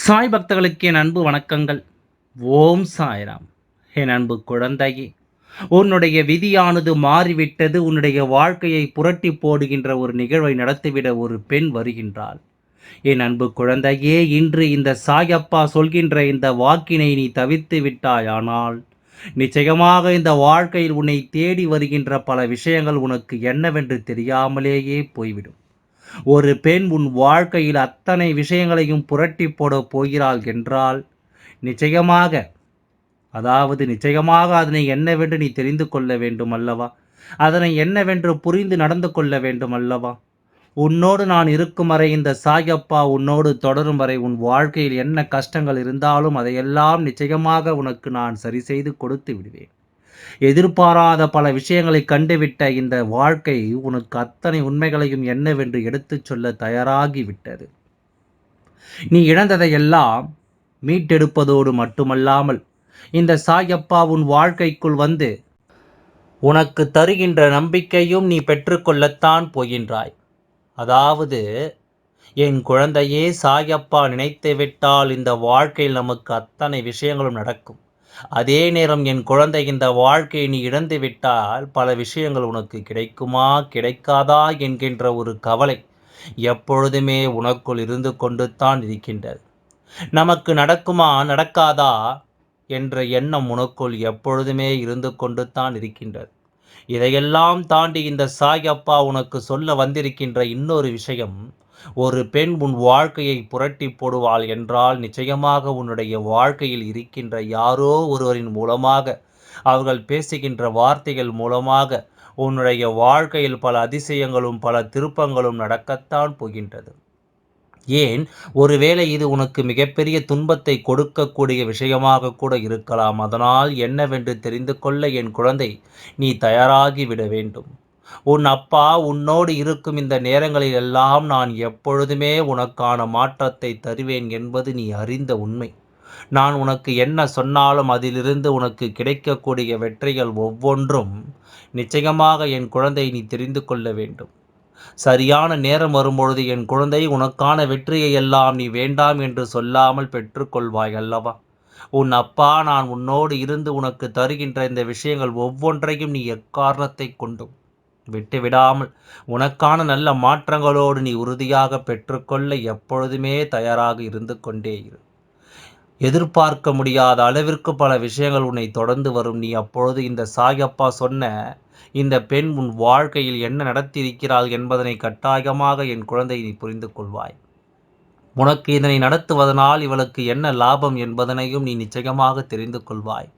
சாய் பக்தர்களுக்கு என் அன்பு வணக்கங்கள். ஓம் சாய்ராம். என் அன்பு குழந்தையே உன்னுடைய விதியானது மாறிவிட்டது உன்னுடைய வாழ்க்கையை புரட்டி போடுகின்ற ஒரு நிகழ்வை நடத்திவிட ஒரு பெண் வருகின்றாள். என் அன்பு குழந்தையே இன்று இந்த சாயப்பா சொல்கின்ற இந்த வாக்கினை நீ தவிர்த்து விட்டாயானால் நிச்சயமாக இந்த வாழ்க்கையில் உன்னை தேடி வருகின்ற பல விஷயங்கள் உனக்கு என்னவென்று தெரியாமலேயே போய்விடும். ஒரு பெண் உன் வாழ்க்கையில் அத்தனை விஷயங்களையும் புரட்டி போட போகிறாள் என்றால் நிச்சயமாக அதாவது நிச்சயமாக அதனை என்னவென்று நீ தெரிந்து கொள்ள வேண்டும் அல்லவா? அதனை என்னவென்று புரிந்து நடந்து கொள்ள வேண்டும் அல்லவா? உன்னோடு நான் இருக்கும் வரை இந்த சாயப்பா உன்னோடு தொடரும் வரை உன் வாழ்க்கையில் என்ன கஷ்டங்கள் இருந்தாலும் அதையெல்லாம் நிச்சயமாக உனக்கு நான் சரி செய்து கொடுத்து விடுவேன். எதிர்பாராத பல விஷயங்களை கண்டுவிட்ட இந்த வாழ்க்கை உனக்கு அத்தனை உண்மைகளையும் என்னவென்று எடுத்துச் சொல்ல தயாராகிவிட்டது. நீ இழந்ததையெல்லாம் மீட்டெடுப்பதோடு மட்டுமல்லாமல் இந்த சாயப்பா உன் வாழ்க்கைக்குள் வந்து உனக்கு தருகின்ற நம்பிக்கையும் நீ பெற்றுக்கொள்ளத்தான் போகின்றாய். அதாவது என் குழந்தையே சாயப்பா நினைத்து விட்டால் இந்த வாழ்க்கையில் நமக்கு அத்தனை விஷயங்களும் நடக்கும். அதே நேரம் என் குழந்தை இந்த வாழ்க்கையை நீ இழந்து விட்டால் பல விஷயங்கள் உனக்கு கிடைக்குமா கிடைக்காதா என்கின்ற ஒரு கவலை எப்பொழுதுமே உனக்குள் இருந்து கொண்டு தான் இருக்கின்றது. நமக்கு நடக்குமா நடக்காதா என்ற எண்ணம் உனக்குள் எப்பொழுதுமே இருந்து கொண்டு தான் இருக்கின்றது. இதையெல்லாம் தாண்டி இந்த சாய் அப்பா உனக்கு சொல்ல வந்திருக்கின்ற இன்னொரு விஷயம் ஒரு பெண் உன் வாழ்க்கையை புரட்டி போடுவாள் என்றால் நிச்சயமாக உன்னுடைய வாழ்க்கையில் இருக்கின்ற யாரோ ஒருவரின் மூலமாக அவர்கள் பேசுகின்ற வார்த்தைகள் மூலமாக உன்னுடைய வாழ்க்கையில் பல அதிசயங்களும் பல திருப்பங்களும் நடக்கத்தான் போகின்றது. ஏன்? ஒருவேளை இது உனக்கு மிகப்பெரிய துன்பத்தை கொடுக்கக்கூடிய விஷயமாக கூட இருக்கலாம். அதனால் என்னவென்று தெரிந்து கொள்ள என் குழந்தை நீ தயாராகி விட வேண்டும். உன் அப்பா உன்னோடு இருக்கும் இந்த நேரங்களில் எல்லாம் நான் எப்பொழுதுமே உனக்கான மாற்றத்தை தருவேன் என்பது நீ அறிந்த உண்மை. நான் உனக்கு என்ன சொன்னாலும் அதிலிருந்து உனக்கு கிடைக்கக்கூடிய வெற்றிகள் ஒவ்வொன்றும் நிச்சயமாக என் குழந்தை நீ தெரிந்து கொள்ள வேண்டும். சரியான நேரம் வரும்பொழுது என் குழந்தை உனக்கான வெற்றியை எல்லாம் நீ வேண்டாம் என்று சொல்லாமல் பெற்றுக்கொள்வாய் அல்லவா? உன் அப்பா நான் உன்னோடு இருந்து உனக்கு தருகின்ற இந்த விஷயங்கள் ஒவ்வொன்றையும் நீ எக்காரணத்தை கொண்டும்? விட்டுவிடாமல் உனக்கான நல்ல மாற்றங்களோடு நீ உறுதியாக பெற்றுக்கொள்ள எப்பொழுதுமே தயாராக இருந்து கொண்டே இரு. எதிர்பார்க்க முடியாத அளவிற்கு பல விஷயங்கள் உன்னை தொடர்ந்து வரும். நீ அப்பொழுது இந்த சாயப்பா சொன்ன இந்த பெண் உன் வாழ்க்கையில் என்ன நடத்தியிருக்கிறாள் என்பதனை கட்டாயமாக என் குழந்தை நீ புரிந்து கொள்வாய். உனக்கு இதனை நடத்துவதனால் இவளுக்கு என்ன லாபம் என்பதனையும் நீ நிச்சயமாக தெரிந்து கொள்வாய்.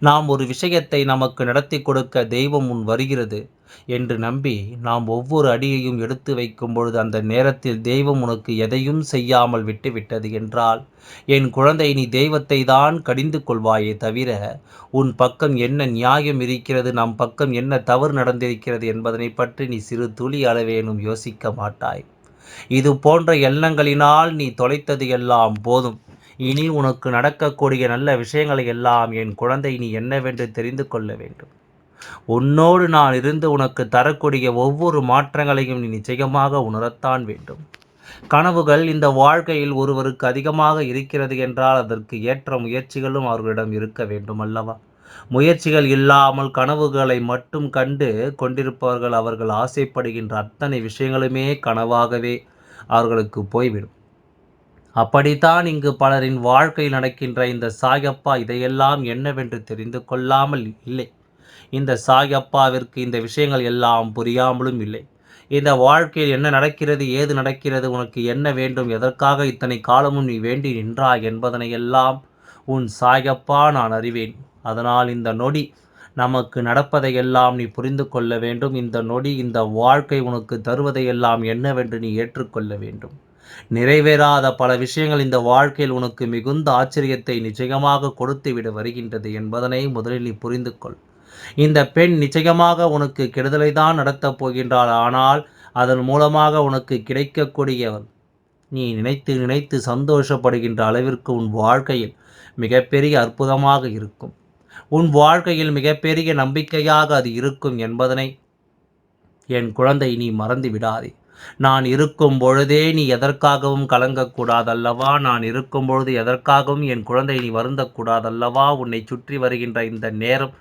நாம் ஒரு விஷயத்தை நமக்கு நடத்தி கொடுக்க தெய்வம் முன் வருகிறது என்று நம்பி நாம் ஒவ்வொரு அடியையும் எடுத்து வைக்கும் பொழுது அந்த நேரத்தில் தெய்வம் உனக்கு எதையும் செய்யாமல் விட்டுவிட்டது என்றால் என் குழந்தை நீ தெய்வத்தை தான் கடிந்து கொள்வாயே தவிர உன் பக்கம் என்ன நியாயம் இருக்கிறது நம் பக்கம் என்ன தவறு நடந்திருக்கிறது என்பதனை பற்றி நீ சிறு துளி அளவேனும் யோசிக்க மாட்டாய். இது போன்ற எண்ணங்களினால் நீ தொலைத்தது எல்லாம் போதும். இனி உனக்கு நடக்கக்கூடிய நல்ல விஷயங்களை எல்லாம் என் குழந்தை நீ என்னவென்று தெரிந்து கொள்ள வேண்டும். உன்னோடு நான் இருந்து உனக்கு தரக்கூடிய ஒவ்வொரு மாற்றங்களையும் நீ நிச்சயமாக உணரத்தான் வேண்டும். கனவுகள் இந்த வாழ்க்கையில் ஒருவருக்கு அதிகமாக இருக்கிறது என்றால் அதற்கு ஏற்ற முயற்சிகளும் அவர்களிடம் இருக்க வேண்டும் அல்லவா? முயற்சிகள் இல்லாமல் கனவுகளை மட்டும் கண்டு கொண்டிருப்பவர்கள் அவர்கள் ஆசைப்படுகின்ற அத்தனை விஷயங்களுமே கனவாகவே அவர்களுக்கு போய்விடும். அப்படித்தான் இங்கு பலரின் வாழ்க்கையில் நடக்கின்ற இந்த சாயப்பா இதையெல்லாம் என்னவென்று தெரிந்து கொள்ளாமல் இல்லை. இந்த சாயப்பாவிற்கு இந்த விஷயங்கள் எல்லாம் புரியாமலும் இல்லை. இந்த வாழ்க்கையில் என்ன நடக்கிறது ஏது நடக்கிறது உனக்கு என்ன வேண்டும் எதற்காக இத்தனை காலமும் நீ வேண்டி நின்றாய் என்பதனை எல்லாம் உன் சாயப்பா நான் அறிவேன். அதனால் இந்த நொடி நமக்கு நடப்பதையெல்லாம் நீ புரிந்து கொள்ள வேண்டும். இந்த நொடி இந்த வாழ்க்கை உனக்கு தருவதையெல்லாம் என்னவென்று நீ ஏற்றுக்கொள்ள வேண்டும். நிறைவேறாத பல விஷயங்கள் இந்த வாழ்க்கையில் உனக்கு மிகுந்த ஆச்சரியத்தை நிச்சயமாக கொடுத்து விட வருகின்றது என்பதனை முதலில் நீ புரிந்து கொள். இந்த பெண் நிச்சயமாக உனக்கு கெடுதலை தான் நடத்தப் போகின்றாள். ஆனால் அதன் மூலமாக உனக்கு கிடைக்கக்கூடியவள் நீ நினைத்து நினைத்து சந்தோஷப்படுகின்ற அளவிற்கு உன் வாழ்க்கையில் மிகப்பெரிய அற்புதமாக இருக்கும். உன் வாழ்க்கையில் மிகப்பெரிய நம்பிக்கையாக அது இருக்கும் என்பதனை என் குழந்தை நீ மறந்து விடாதே. நான் இருக்கும் பொழுதே நீ எதற்காகவும் கலங்கக்கூடாதல்லவா? நான் இருக்கும் பொழுது எதற்காகவும் என் குழந்தை நீ வருந்தக்கூடாதல்லவா? உன்னை சுற்றி வருகின்ற இந்த நேரம்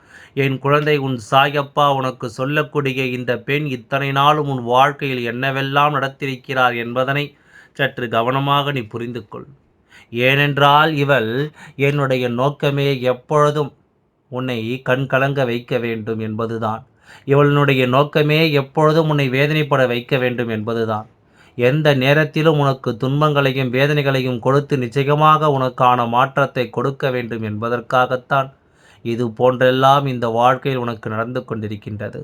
என் குழந்தை உன் சாயப்பா உனக்கு சொல்லக்கூடிய இந்த பெண் இத்தனை நாளும் உன் வாழ்க்கையில் என்னவெல்லாம் நடத்திருக்கிறார் என்பதனை சற்று கவனமாக நீ புரிந்து கொள் ஏனென்றால் இவள் என்னுடைய நோக்கமே எப்பொழுதும் உன்னை கண்கலங்க வைக்க வேண்டும் என்பதுதான். இவளினுடைய நோக்கமே எப்பொழுதும் உன்னை வேதனைப்பட வைக்க வேண்டும் என்பதுதான். எந்த நேரத்திலும் உனக்கு துன்பங்களையும் வேதனைகளையும் கொடுத்து நிச்சயமாக உனக்கான மாற்றத்தை கொடுக்க வேண்டும் என்பதற்காகத்தான் இது போன்றெல்லாம் இந்த வாழ்க்கையில் உனக்கு நடந்து கொண்டிருக்கின்றது.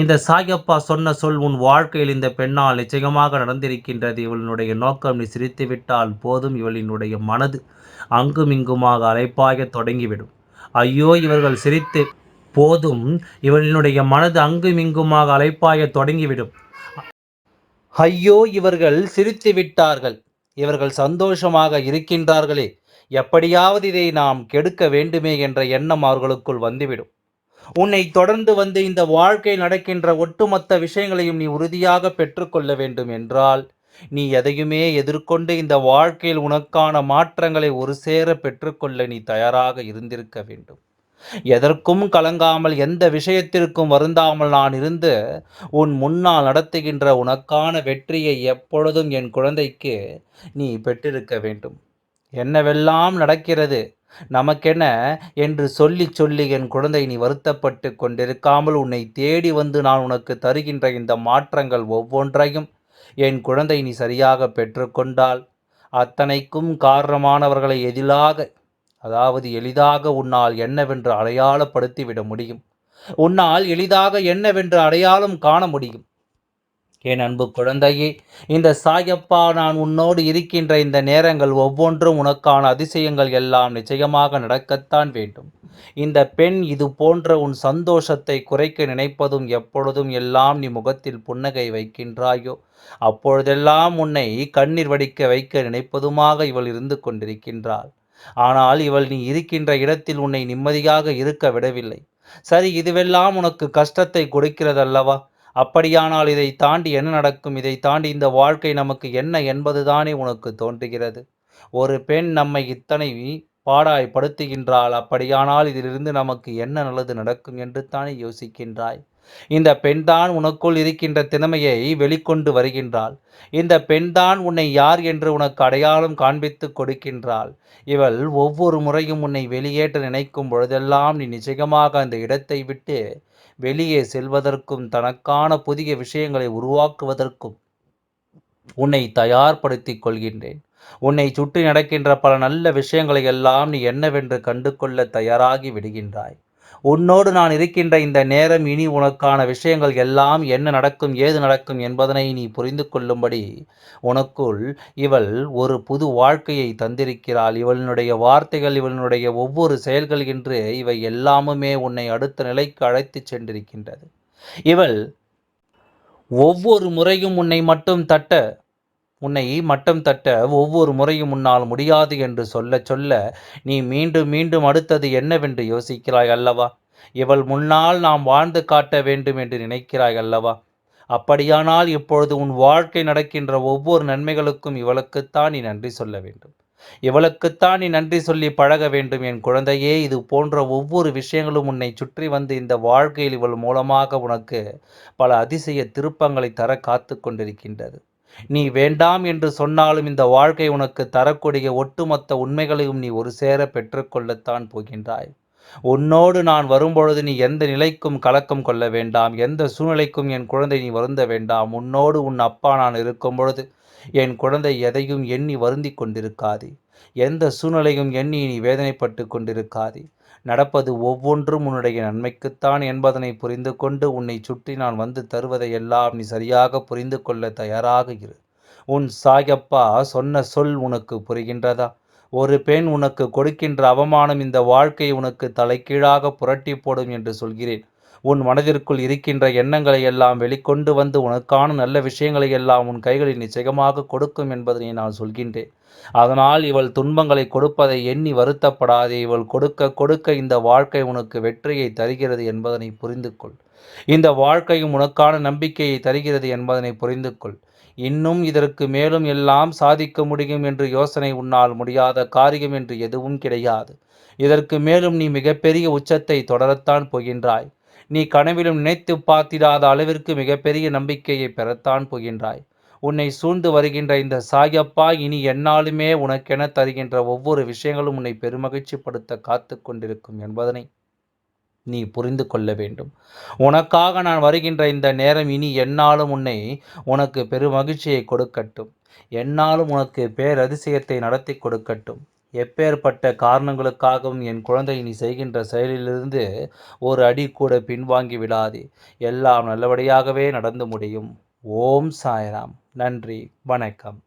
இந்த சாயப்பா சொன்ன சொல் உன் வாழ்க்கையில் இந்த பெண்ணால் நிச்சயமாக நடந்திருக்கின்றது. இவளினுடைய நோக்கம் நீ சிரித்துவிட்டால் போதும் இவளினுடைய மனது அங்குமிங்குமாக அலைப்பாய தொடங்கிவிடும். ஐயோ இவர்கள் சிரித்து போதும். இவளினுடைய மனது அங்குமிங்குமாக அலைப்பாய தொடங்கிவிடும். ஐயோ இவர்கள் சிரித்து விட்டார்கள். இவர்கள் சந்தோஷமாக இருக்கின்றார்களே. எப்படியாவது இதை நாம் கெடுக்க வேண்டுமே என்ற எண்ணம் அவர்களுக்குள் வந்துவிடும். உன்னை தொடர்ந்து வந்து இந்த வாழ்க்கை நடக்கின்ற ஒட்டுமொத்த விஷயங்களையும் நீ உறுதியாக பெற்றுக்கொள்ள வேண்டும் என்றால் நீ எதையுமே எதிர்கொண்டு இந்த வாழ்க்கையில் உனக்கான மாற்றங்களை ஒரு சேர பெற்றுக்கொள்ள நீ தயாராக இருந்திருக்க வேண்டும். எதற்கும் கலங்காமல் எந்த விஷயத்திற்கும் வருந்தாமல் நான் இருந்து உன் முன்னால் நடத்துகின்ற உனக்கான வெற்றியை எப்பொழுதும் என் குழந்தைக்கு நீ பெற்றிருக்க வேண்டும். என்னவெல்லாம் நடக்கிறது? நமக்கென என்று சொல்லி சொல்லி என் குழந்தை நீ வருத்தப்பட்டு கொண்டிருக்காமல் உன்னை தேடி வந்து நான் உனக்கு தருகின்ற இந்த மாற்றங்கள் ஒவ்வொன்றையும் என் குழந்தை நீ சரியாக பெற்றுக்கொண்டால் அத்தனைக்கும் காரணமானவர்களை எதிலாக அதாவது எளிதாக உன்னால் என்னவென்று அடையாளப்படுத்திவிட முடியும். உன்னால் எளிதாக என்னவென்று அடையாளம் காண முடியும். என் அன்பு குழந்தையே இந்த சாயப்பா நான் உன்னோடு இருக்கின்ற இந்த நேரங்கள் ஒவ்வொன்றும் உனக்கான அதிசயங்கள் எல்லாம் நிச்சயமாக நடக்கத்தான் வேண்டும். இந்த பெண் இது போன்ற உன் சந்தோஷத்தை குறைக்க நினைப்பதும் எப்பொழுதும் எல்லாம் நீ முகத்தில் புன்னகை வைக்கின்றாயோ? அப்பொழுதெல்லாம் உன்னை கண்ணீர் வடிக்க வைக்க நினைப்பதுமாக இவள் இருந்து கொண்டிருக்கின்றாள். ஆனால் இவள் நீ இருக்கின்ற இடத்தில் உன்னை நிம்மதியாக இருக்க விடவில்லை. சரி இதுவெல்லாம் உனக்கு கஷ்டத்தை கொடுக்கிறதல்லவா? அப்படியானால் இதை தாண்டி என்ன நடக்கும்? இதை தாண்டி இந்த வாழ்க்கை நமக்கு என்ன என்பதுதானே உனக்கு தோன்றுகிறது. ஒரு பெண் நம்மை இத்தனை பாடாய் படுத்துகின்றாள் அப்படியானால் இதிலிருந்து நமக்கு என்ன நல்லது நடக்கும் என்று தானே யோசிக்கின்றாய். இந்த பெண்தான் உனக்குள் இருக்கின்ற திறமையை வெளிக்கொண்டு வருகின்றாள். இந்த பெண்தான் உன்னை யார் என்று உனக்கு அடையாளம் காண்பித்து கொடுக்கின்றாள். இவள் ஒவ்வொரு முறையும் உன்னை வெளியேற்ற நினைக்கும் பொழுதெல்லாம் நீ நிச்சயமாக அந்த இடத்தை விட்டு வெளியே செல்வதற்கும் தனக்கான புதிய விஷயங்களை உருவாக்குவதற்கும் உன்னை தயார்படுத்திக் கொள்கின்றேன். உன்னை சுற்றி நடக்கின்ற பல நல்ல விஷயங்களை எல்லாம் நீ என்னவென்று கண்டு கொள்ள தயாராகி விடுகின்றாய். உன்னோடு நான் இருக்கின்ற இந்த நேரம் இனி உனக்கான விஷயங்கள் எல்லாம் என்ன நடக்கும் ஏது நடக்கும் என்பதனை நீ புரிந்து கொள்ளும்படி உனக்குள் இவள் ஒரு புது வாழ்க்கையை தந்திருக்கிறாள். இவளினுடைய வார்த்தைகள் இவளினுடைய ஒவ்வொரு செயல்கள் என்று இவை எல்லாமுமே உன்னை அடுத்த நிலைக்கு அழைத்துச் சென்றிருக்கின்றது. இவள் ஒவ்வொரு முறையும் உன்னை மட்டும் தட்ட உன்னை மட்டம் தட்ட ஒவ்வொரு முறையும் உன்னால் முடியாது என்று சொல்ல சொல்ல நீ மீண்டும் மீண்டும் அடுத்தது என்னவென்று யோசிக்கிறாய் அல்லவா? இவள் முன்னால் நாம் வாழ்ந்து காட்ட வேண்டும் என்று நினைக்கிறாய் அல்லவா? அப்படியானால் இப்பொழுது உன் வாழ்க்கை நடக்கின்ற ஒவ்வொரு நன்மைகளுக்கும் இவளுக்குத்தான் நீ நன்றி சொல்ல வேண்டும். இவளுக்குத்தான் நீ நன்றி சொல்லி பழக வேண்டும். என் குழந்தையே இது போன்ற ஒவ்வொரு விஷயங்களும் உன்னை சுற்றி வந்து இந்த வாழ்க்கையில் இவள் மூலமாக உனக்கு பல அதிசய திருப்பங்களை தர காத்து கொண்டிருக்கின்றது. நீ வேண்டாம் என்று சொன்னாலும் இந்த வாழ்க்கை உனக்கு தரக்கூடிய ஒட்டுமொத்த உண்மைகளையும் நீ ஒரு சேர பெற்றுக்கொள்ளத்தான் போகின்றாய். உன்னோடு நான் வரும்பொழுது நீ எந்த நிலைக்கும் கலக்கம் கொள்ள வேண்டாம் எந்த சூழ்நிலைக்கும் என் குழந்தை நீ வருந்த வேண்டாம். உன்னோடு உன் அப்பா நான் இருக்கும் பொழுது என் குழந்தை எதையும் எண்ணி வருந்தி கொண்டிருக்காதே. எந்த சூழ்நிலையும் எண்ணி நீ வேதனைப்பட்டு கொண்டிருக்காதே. நடப்பது ஒவ்வொன்றும் உன்னுடைய நன்மைக்குத்தான் என்பதனை புரிந்து கொண்டு உன்னை சுற்றி நான் வந்து தருவதை எல்லாம் நீ சரியாக புரிந்து கொள்ள தயாராக இரு. உன் சாயப்பா சொன்ன சொல் உனக்கு புரிகின்றதா? ஒரு பெண் உனக்கு கொடுக்கின்ற அவமானம் இந்த வாழ்க்கை உனக்கு தலைகீழாக புரட்டி போடும் என்று சொல்கிறேன். உன் மனதிற்குள் இருக்கின்ற எண்ணங்களை எல்லாம் வெளிக்கொண்டு வந்து உனக்கான நல்ல விஷயங்களை எல்லாம் உன் கைகளில் நிச்சயமாக கொடுக்கும் என்பதனை நான் சொல்கின்றேன். அதனால் இவள் துன்பங்களை கொடுப்பதை எண்ணி வருத்தப்படாதே. இவள் கொடுக்க கொடுக்க இந்த வாழ்க்கை உனக்கு வெற்றியை தருகிறது என்பதனை புரிந்து கொள் இந்த வாழ்க்கையும் உனக்கான நம்பிக்கையை தருகிறது என்பதனை புரிந்து கொள் இன்னும் இதற்கு மேலும் எல்லாம் சாதிக்க முடியும் என்று யோசனை உன்னால் முடியாத காரியம் என்று எதுவும் கிடையாது. இதற்கு மேலும் நீ மிகப்பெரிய உச்சத்தை தொடரத்தான் போகின்றாய். நீ கனவிலும் நினைத்து பார்த்திடாத அளவிற்கு மிகப்பெரிய நம்பிக்கையை பெறத்தான் போகின்றாய். உன்னை சூழ்ந்து வருகின்ற இந்த சாயப்பா இனி என்னாலுமே உனக்கென தருகின்ற ஒவ்வொரு விஷயங்களும் உன்னை பெருமகிழ்ச்சிப்படுத்த காத்து கொண்டிருக்கும் என்பதனை நீ புரிந்து கொள்ள வேண்டும். உனக்காக நான் வருகின்ற இந்த நேரம் இனி என்னாலும் உன்னை உனக்கு பெருமகிழ்ச்சியை கொடுக்கட்டும். என்னாலும் உனக்கு பேரதிசயத்தை நடத்தி கொடுக்கட்டும். எப்பேற்பட்ட காரணங்களுக்காகவும் என் குழந்தை நீ செய்கின்ற செயலிலிருந்து ஒரு அடி கூட பின்வாங்கி விடாதே. எல்லாம் நல்லபடியாகவே நடந்து முடியும். ஓம் சாய்ராம். நன்றி. வணக்கம்.